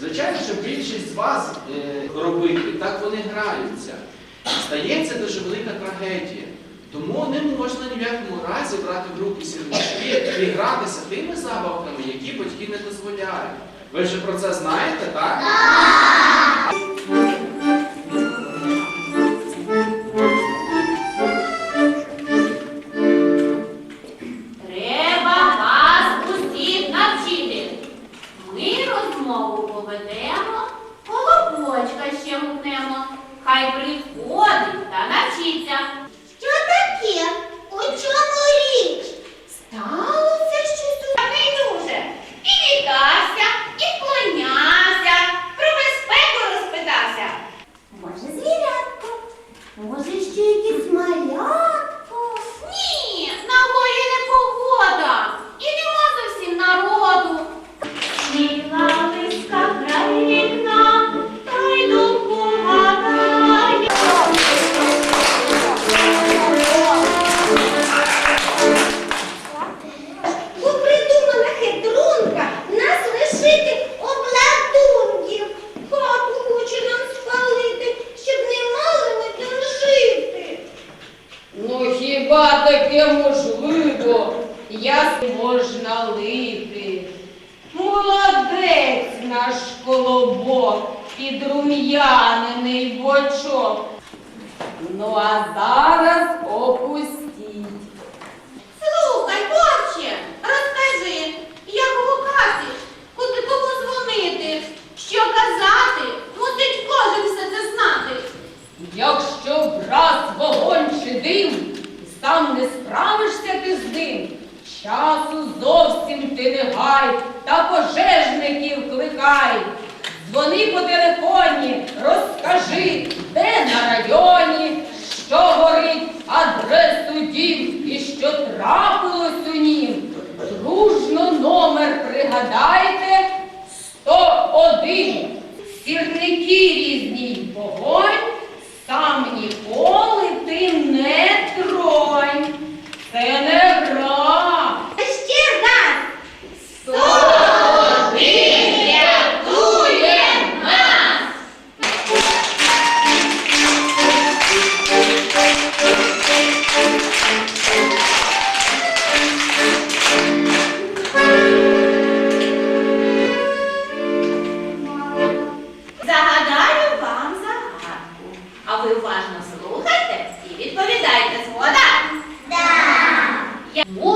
Звичайно, що більшість з вас е, робити, так вони граються. Стається дуже велика трагедія. Тому не можна ні в якому разі брати в руки сірнички і гратися тими забавками, які батьки не дозволяють. Ви вже про це знаєте, так? Може, ще якісь малятко? Хіба таке можливо? Як можна лити? Молодець наш колобок, підрум'янений бочок. Ну а зараз сам не справишся ти з ним, часу зовсім ти не гай, та пожежників кликай. Дзвони по телефоні, розкажи, де на районі, що горить, адресу дім і що трапилось у нім. Дружно номер пригадайте 101. Сірники різні вогонь, сам ніколи ти не Yeah.